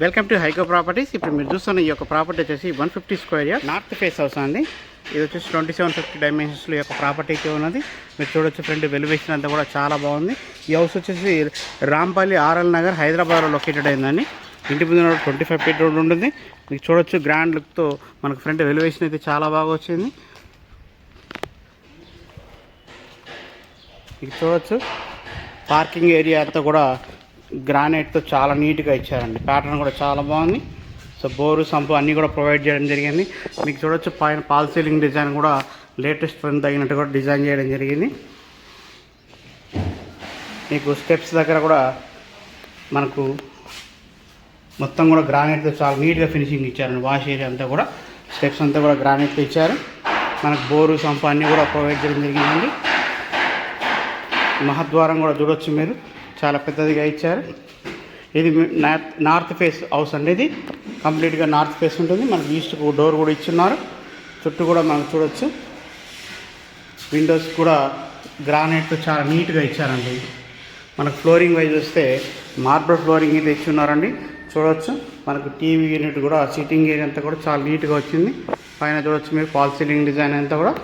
Welcome to హైకో properties. ఇప్పుడు మీరు చూస్తున్న ఈ యొక్క ప్రాపర్టీ వచ్చేసి one fifty square yard north face house అండి. ఇది వచ్చేసి ట్వంటీ సెవెన్ ఫిఫ్టీ డైమెన్షన్స్లో యొక్క ప్రాపర్టీ అయితే ఉన్నది. మీరు చూడొచ్చు ఫ్రంట్ వెలివేషన్ అంతా కూడా చాలా బాగుంది. ఈ హౌస్ వచ్చేసి రాంపల్లి ఆర్ఎల్ నగర్ హైదరాబాద్లో లొకేటెడ్ అయిందండి. ఇంటి ముందు ట్వంటీ ఫైవ్ ఫీట్ రోడ్ ఉంటుంది. మీకు చూడొచ్చు గ్రాండ్ లుక్తో మనకు ఫ్రంట్ వెలివేషన్ అయితే చాలా బాగా వచ్చింది. మీకు చూడొచ్చు. పార్కింగ్ ఏరియా అంతా కూడా గ్రానైట్తో చాలా నీట్గా ఇచ్చారండి. ప్యాటర్న్ కూడా చాలా బాగుంది. సో బోరు సంపు అన్నీ కూడా ప్రొవైడ్ చేయడం జరిగింది. మీకు చూడొచ్చు పైన పాల్ సీలింగ్ డిజైన్ కూడా లేటెస్ట్ ట్రెండ్ తగినట్టు కూడా డిజైన్ చేయడం జరిగింది. మీకు స్టెప్స్ దగ్గర కూడా మనకు మొత్తం కూడా గ్రానైట్తో చాలా నీట్గా ఫినిషింగ్ ఇచ్చారండి. వాష్ ఏరియా అంతా కూడా స్టెప్స్ అంతా కూడా గ్రానైట్తో ఇచ్చారు. మనకు బోరు సంపు అన్నీ కూడా ప్రొవైడ్ చేయడం జరిగిందండి. మహద్వారం కూడా చూడొచ్చు మీరు. చాలా పెద్దదిగా ఇచ్చారు. ఇది నార్త్ నార్త్ ఫేస్ హౌస్ అండి ఇది. కంప్లీట్గా నార్త్ ఫేస్ ఉంటుంది. మనకి ఈస్ట్కు డోర్ కూడా ఇచ్చున్నారు. చుట్టూ కూడా మనం చూడొచ్చు. విండోస్ కూడా గ్రానైట్ చాలా నీట్గా ఇచ్చారండి. మనకు ఫ్లోరింగ్ వైజ్ వస్తే మార్బల్ ఫ్లోరింగ్ అయితే ఇచ్చున్నారండి. చూడొచ్చు. మనకు టీవీ యూనిట్ కూడా సిట్టింగ్ ఏరియా అంతా కూడా చాలా నీట్గా వచ్చింది. పైన చూడొచ్చు మీరు ఫాల్ సీలింగ్ డిజైన్ అంతా కూడా.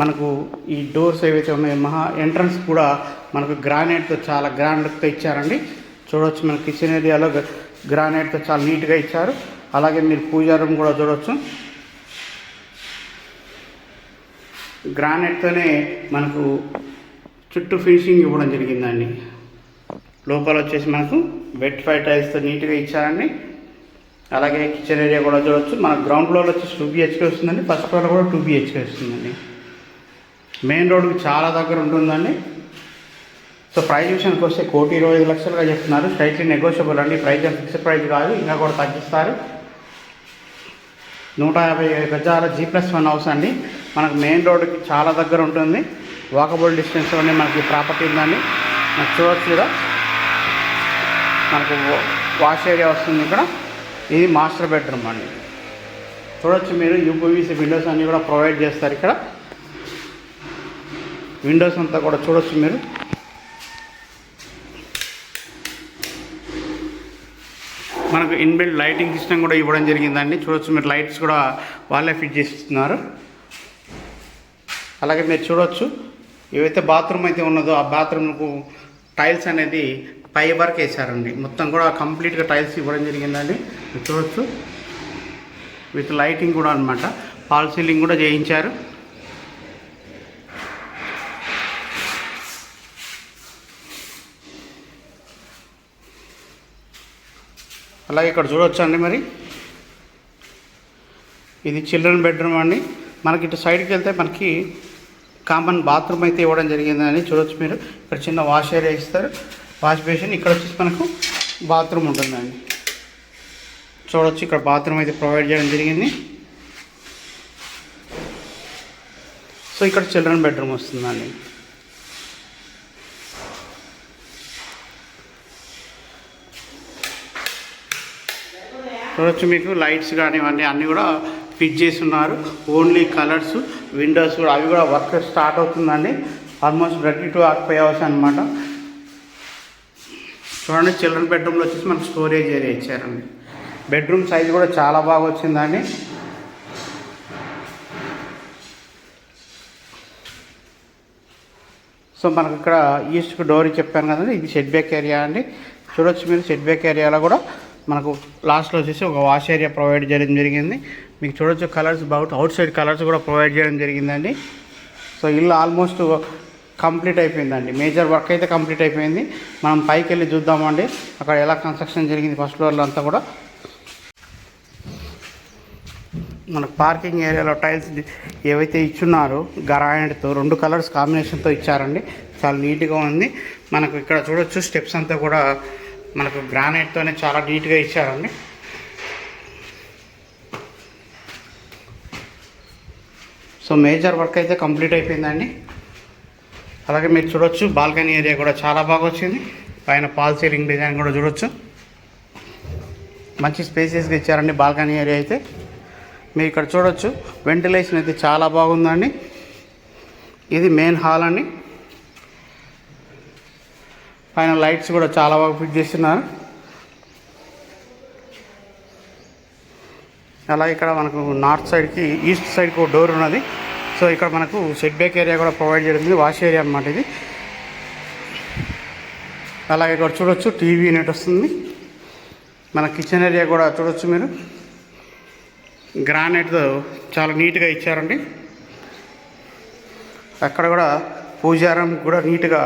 మనకు ఈ డోర్స్ ఏవైతే ఉన్నాయో మహా ఎంట్రన్స్ కూడా మనకు గ్రానైట్తో చాలా గ్రాండ్తో ఇచ్చారండి. చూడవచ్చు మన కిచెన్ ఏరియాలో గ్రానైట్తో చాలా నీట్గా ఇచ్చారు. అలాగే మీరు పూజా రూమ్ కూడా చూడవచ్చు గ్రానైట్తోనే మనకు చుట్టూ ఫినిషింగ్ ఇవ్వడం జరిగిందండి. లోపల వచ్చేసి మనకు బెడ్ ఫైవ్ టైల్స్తో నీట్గా ఇచ్చారండి. అలాగే కిచెన్ ఏరియా కూడా చూడవచ్చు మన గ్రౌండ్ ఫ్లోర్లో వచ్చేసి టూ బిహెచ్కే వస్తుందండి. ఫస్ట్ ఫ్లోర్లో కూడా టూ బిహెచ్కే వస్తుందండి. మెయిన్ రోడ్కి చాలా దగ్గర ఉంటుందండి. సో ప్రైస్ విషయానికి వస్తే కోటి ఇరవై ఐదు లక్షలుగా చెప్తున్నారు. స్ట్రైట్లీ నెగోషియబుల్ అండి. ప్రైస్ ఫిక్స్డ్ ప్రైస్ కాదు. ఇంకా కూడా తగ్గిస్తారు. నూట యాభై గజాల జీ ప్లస్ వన్ హౌస్ అండి. మనకు మెయిన్ రోడ్కి చాలా దగ్గర ఉంటుంది. వాకబుల్ డిస్టెన్స్లోనే మనకి ప్రాపర్టీ ఉందండి. మనకు చూడవచ్చు కదా. మనకు వాష్ ఏరియా వస్తుంది ఇక్కడ. ఇది మాస్టర్ బెడ్రూమ్ అండి. చూడొచ్చు మీరు. యూపీవీసీ విండోస్ అన్నీ కూడా ప్రొవైడ్ చేస్తారు ఇక్కడ. విండోస్ అంతా కూడా చూడొచ్చు మీరు. మనకు ఇన్బిల్డ్ లైటింగ్ సిస్టమ్ కూడా ఇవ్వడం జరిగిందండి. చూడొచ్చు మీరు లైట్స్ కూడా వాళ్ళే ఫిట్ చేస్తున్నారు. అలాగే మీరు చూడొచ్చు ఏవైతే బాత్రూమ్ అయితే ఉన్నదో ఆ బాత్రూమ్కు టైల్స్ అనేది పై వరకు వేసారండి మొత్తం కూడా కంప్లీట్గా టైల్స్ ఇవ్వడం జరిగిందండి. మీరు చూడొచ్చు. విత్ లైటింగ్ కూడా అనమాట ఫాల్ సీలింగ్ కూడా చేయించారు. అలాగే ఇక్కడ చూడొచ్చు అండి మరి. ఇది చిల్డ్రన్ బెడ్రూమ్ అండి. మనకి ఇటు సైడ్కి వెళ్తే మనకి కామన్ బాత్రూమ్ అయితే ఇవ్వడం జరిగిందని చూడొచ్చు మీరు. ఇక్కడ చిన్న వాష్ ఏరియా ఇస్తారు. వాష్ బేసిన్ ఇక్కడ వచ్చేసి మనకు బాత్రూమ్ ఉంటుందండి. చూడొచ్చు ఇక్కడ బాత్రూమ్ అయితే ప్రొవైడ్ చేయడం జరిగింది. సో ఇక్కడ చిల్డ్రన్ బెడ్రూమ్ వస్తుందండి. చూడొచ్చు మీకు లైట్స్ కానివ్వండి అన్నీ కూడా ఫిట్ చేసి ఉన్నారు. ఓన్లీ కలర్స్ విండోస్ కూడా అవి కూడా వర్క్ స్టార్ట్ అవుతుందండి. Almost ready to occupy house అనమాట చూడండి చిల్డ్రన్ బెడ్రూమ్లో వచ్చేసి మనకు స్టోరేజ్ ఏరియా ఇచ్చారండి. బెడ్రూమ్ సైజ్ కూడా చాలా బాగా వచ్చిందండి. సో మనకు ఇక్కడ ఈస్ట్కి డోర్ చెప్పాను కదండి ఇది షెడ్ బ్యాక్ ఏరియా అండి. చూడొచ్చు మీరు షెడ్ బ్యాక్ ఏరియాలో కూడా మనకు లాస్ట్లో వచ్చేసి ఒక వాష్ ఏరియా ప్రొవైడ్ చేయడం జరిగింది. మీకు చూడొచ్చు colours bout outside colours కూడా ప్రొవైడ్ చేయడం జరిగిందండి. సో ఇల్లు ఆల్మోస్ట్ కంప్లీట్ అయిపోయిందండి. మేజర్ వర్క్ అయితే కంప్లీట్ అయిపోయింది. మనం పైకి వెళ్ళి చూద్దామండి. అక్కడ ఎలా కన్స్ట్రక్షన్ జరిగింది ఫస్ట్ ఫ్లోర్లో అంతా కూడా. మనకు పార్కింగ్ ఏరియాలో టైల్స్ ఏవైతే ఇచ్చున్నారో గ్రానైట్తో రెండు కలర్స్ కాంబినేషన్తో ఇచ్చారండి. చాలా నీట్గా ఉంది. మనకు ఇక్కడ చూడొచ్చు స్టెప్స్ అంతా కూడా మనకు గ్రానైట్తోనే చాలా నీట్గా ఇచ్చారండి. సో మేజర్ వర్క్ అయితే కంప్లీట్ అయిపోయిందండి. అలాగే మీరు చూడొచ్చు బాల్కనీ ఏరియా కూడా చాలా బాగా వచ్చింది. పైన పాల్ సీలింగ్ డిజైన్ కూడా చూడొచ్చు. మంచి స్పేసెస్గా ఇచ్చారండి బాల్కనీ ఏరియా అయితే. మీరు ఇక్కడ చూడొచ్చు వెంటిలేషన్ అయితే చాలా బాగుందండి. ఇది మెయిన్ హాల్ అండి. పైన లైట్స్ కూడా చాలా బాగా ఫిట్ చేస్తున్నారు. అలా ఇక్కడ మనకు నార్త్ సైడ్కి ఈస్ట్ సైడ్కి ఒక డోర్ ఉన్నది. సో ఇక్కడ మనకు సెట్ బ్యాక్ ఏరియా కూడా ప్రొవైడ్ చేయడం వాష్ ఏరియా అనమాట ఇది. అలాగే ఇక్కడ చూడొచ్చు టీవీ యూనిట్ వస్తుంది. మన కిచెన్ ఏరియా కూడా చూడొచ్చు మీరు. గ్రానైట్తో చాలా నీట్గా ఇచ్చారండి. అక్కడ కూడా పూజారం కూడా నీట్గా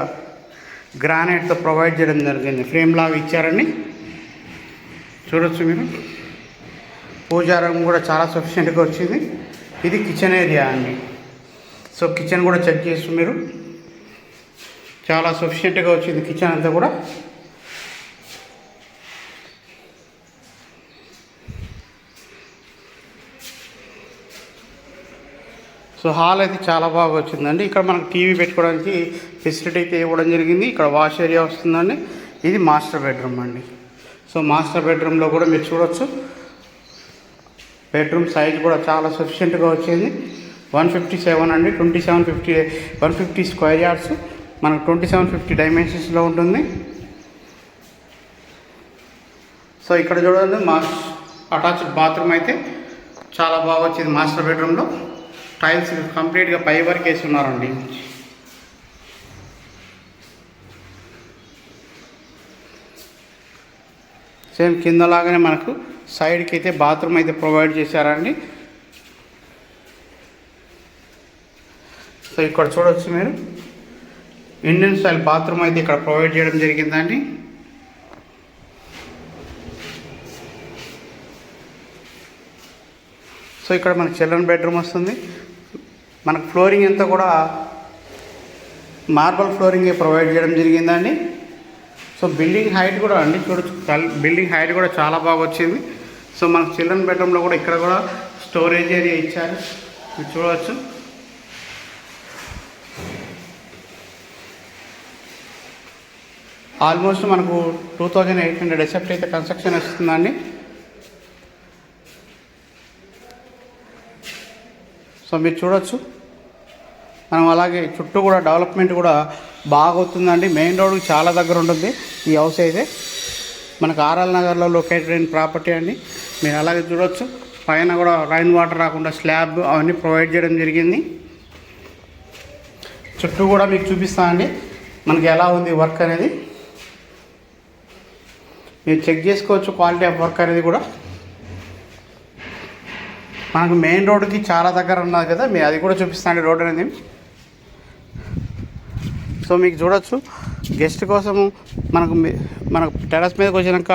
గ్రానైట్తో ప్రొవైడ్ చేయడం జరిగింది. ఫ్రేమ్ లాగా ఇచ్చారని చూడొచ్చు మీరు. పూజారం కూడా చాలా సఫిషియెంట్గా వచ్చింది. ఇది కిచెన్ ఏరియా అండి. సో కిచెన్ కూడా చెక్ చేస్తూ మీరు. చాలా సఫిషియెంట్గా వచ్చింది కిచెన్ అంతా కూడా. సో హాల్ అయితే చాలా బాగా వచ్చిందండి. ఇక్కడ మనకు టీవీ పెట్టుకోవడానికి ఫెసిలిటీ అయితే ఇవ్వడం జరిగింది. ఇక్కడ వాష్ ఏరియా వస్తుందండి. ఇది మాస్టర్ బెడ్రూమ్ అండి. సో మాస్టర్ బెడ్రూమ్లో కూడా మీరు చూడొచ్చు. బెడ్రూమ్ సైజ్ కూడా చాలా సఫిషియెంట్గా వచ్చింది. వన్ ఫిఫ్టీ సెవెన్ అండి. Twenty seven fifty one fifty square yards. మనకు ట్వంటీ సెవెన్ ఫిఫ్టీ డైమెన్షన్స్లో ఉంటుంది. సో ఇక్కడ చూడండి మా అటాచ్డ్ బాత్రూమ్ అయితే చాలా బాగా వచ్చింది మాస్టర్ బెడ్రూమ్లో. టైల్స్ కంప్లీట్గా పై వరకు వేసి ఉన్నారండి సేమ్ కిందలాగానే మనకు సైడ్కి అయితే బాత్రూమ్ అయితే ప్రొవైడ్ చేశారండి. సో ఇక్కడ చూడవచ్చు మీరు. ఇండియన్ స్టైల్ బాత్రూమ్ అయితే ఇక్కడ ప్రొవైడ్ చేయడం జరిగిందండి. సో ఇక్కడ మనకి చిల్డ్రన్ బెడ్రూమ్ వస్తుంది. మనకు ఫ్లోరింగ్ అంతా కూడా మార్బల్ ఫ్లోరింగ్ ప్రొవైడ్ చేయడం జరిగిందండి. సో బిల్డింగ్ హైట్ కూడా అండి చూడొచ్చు కల్- బిల్డింగ్ హైట్ కూడా చాలా బాగా వచ్చింది. సో మనకు చిల్డ్రన్ బెడ్రూమ్లో కూడా ఇక్కడ కూడా స్టోరేజ్ ఏరియా ఇచ్చారు. మీరు చూడవచ్చు. ఆల్మోస్ట్ మనకు two thousand eight hundred SFT అయితే కన్స్ట్రక్షన్ వస్తుందండి. సో మీరు చూడొచ్చు. మనం అలాగే చుట్టూ కూడా డెవలప్మెంట్ కూడా బాగవుతుందండి. మెయిన్ రోడ్కి చాలా దగ్గర ఉంటుంది. ఈ హౌస్ అయితే మనకు ఆర్ఎల్ నగర్లో లొకేటెడ్ అయిన ప్రాపర్టీ అండి. మీరు అలాగే చూడొచ్చు. పైన కూడా రైన్ వాటర్ రాకుండా స్లాబ్ అవన్నీ ప్రొవైడ్ చేయడం జరిగింది. చుట్టూ కూడా మీకు చూపిస్తా అండి. మనకి ఎలా ఉంది వర్క్ అనేది. మీరు చెక్ చేసుకోవచ్చు క్వాలిటీ ఆఫ్ వర్క్ అనేది కూడా. మనకు మెయిన్ రోడ్డుకి చాలా దగ్గర ఉన్నది కదా మీ అది కూడా చూపిస్తాను రోడ్ అనేది. సో మీకు చూడొచ్చు గెస్ట్ కోసము మనకు మనకు టెరస్ మీదకి వచ్చినాక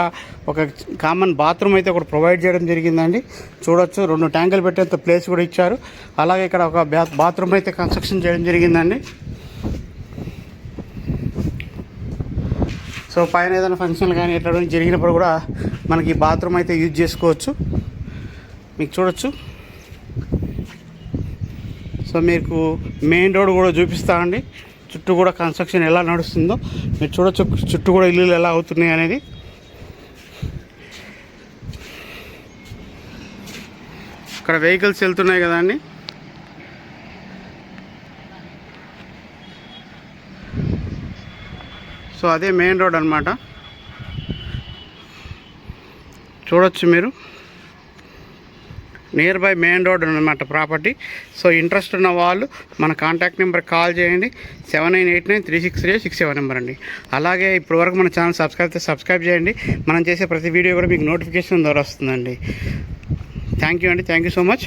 ఒక కామన్ బాత్రూమ్ అయితే ఒకటి ప్రొవైడ్ చేయడం జరిగిందండి. చూడొచ్చు రెండు ట్యాంకులు పెట్టేంత ప్లేస్ కూడా ఇచ్చారు. అలాగే ఇక్కడ ఒక బ్యా బాత్రూమ్ అయితే కన్స్ట్రక్షన్ చేయడం జరిగిందండి. సో పైన ఏదైనా ఫంక్షన్లు కానీ ఎట్లా జరిగినప్పుడు కూడా మనకి బాత్రూమ్ అయితే యూజ్ చేసుకోవచ్చు. మీకు చూడొచ్చు. సో మీకు మెయిన్ రోడ్ కూడా చూపిస్తా అండి. చుట్టూ కూడా కన్స్ట్రక్షన్ ఎలా నడుస్తుందో మీరు చూడొచ్చు. చుట్టూ కూడా ఇల్లులు ఎలా అవుతున్నాయి అనేది. ఇక్కడ వెహికల్స్ వెళ్తున్నాయి కదా అండి. సో అదే మెయిన్ రోడ్ అనమాట చూడొచ్చు మీరు. నియర్ బై మెయిన్ రోడ్ అనమాట ప్రాపర్టీ సో ఇంట్రెస్ట్ ఉన్న వాళ్ళు మన కాంటాక్ట్ నెంబర్ కాల్ చేయండి. Seven nine eight nine three six three six seven number అండి. అలాగే ఇప్పటి వరకు మన ఛానల్ సబ్స్క్రైబ్ చేస్తే సబ్స్క్రైబ్ చేయండి. మనం చేసే ప్రతి వీడియో కూడా మీకు నోటిఫికేషన్ ద్వారా వస్తుందండి. థ్యాంక్ యూ అండి. Thank you so much